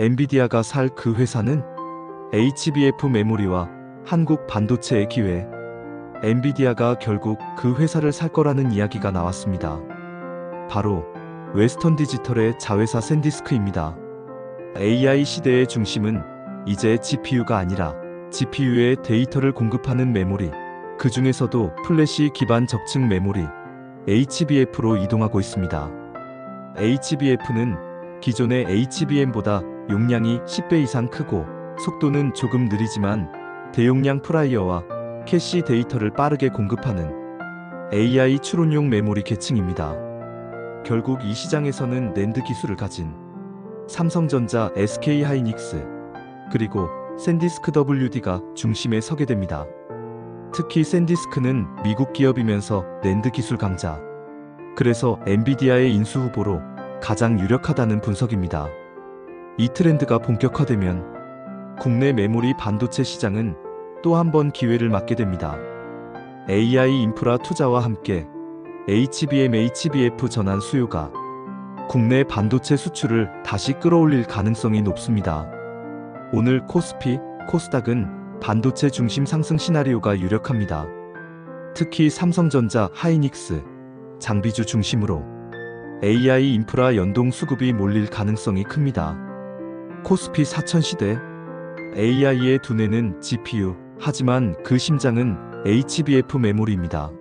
엔비디아가 살 그 회사는 HBF 메모리와 한국 반도체의 기회. 엔비디아가 결국 그 회사를 살 거라는 이야기가 나왔습니다. 바로 웨스턴 디지털의 자회사 샌디스크입니다. AI 시대의 중심은 이제 GPU가 아니라 GPU에 데이터를 공급하는 메모리, 그 중에서도 플래시 기반 적층 메모리, HBF로 이동하고 있습니다. HBF는 기존의 HBM보다 용량이 10배 이상 크고 속도는 조금 느리지만 대용량 프라이어와 캐시 데이터를 빠르게 공급하는 AI 추론용 메모리 계층입니다. 결국 이 시장에서는 낸드 기술을 가진 삼성전자, SK 하이닉스, 그리고 샌디스크 WD가 중심에 서게 됩니다. 특히 샌디스크는 미국 기업이면서 낸드 기술 강자. 그래서 엔비디아의 인수 후보로 가장 유력하다는 분석입니다. 이 트렌드가 본격화되면 국내 메모리 반도체 시장은 또 한 번 기회를 맞게 됩니다. AI 인프라 투자와 함께 HBM, HBF 전환 수요가 국내 반도체 수출을 다시 끌어올릴 가능성이 높습니다. 오늘 코스피, 코스닥은 반도체 중심 상승 시나리오가 유력합니다. 특히 삼성전자, 하이닉스, 장비주 중심으로 AI 인프라 연동 수급이 몰릴 가능성이 큽니다. 코스피 4000시대 AI의 두뇌는 GPU, 하지만 그 심장은 HBF 메모리입니다.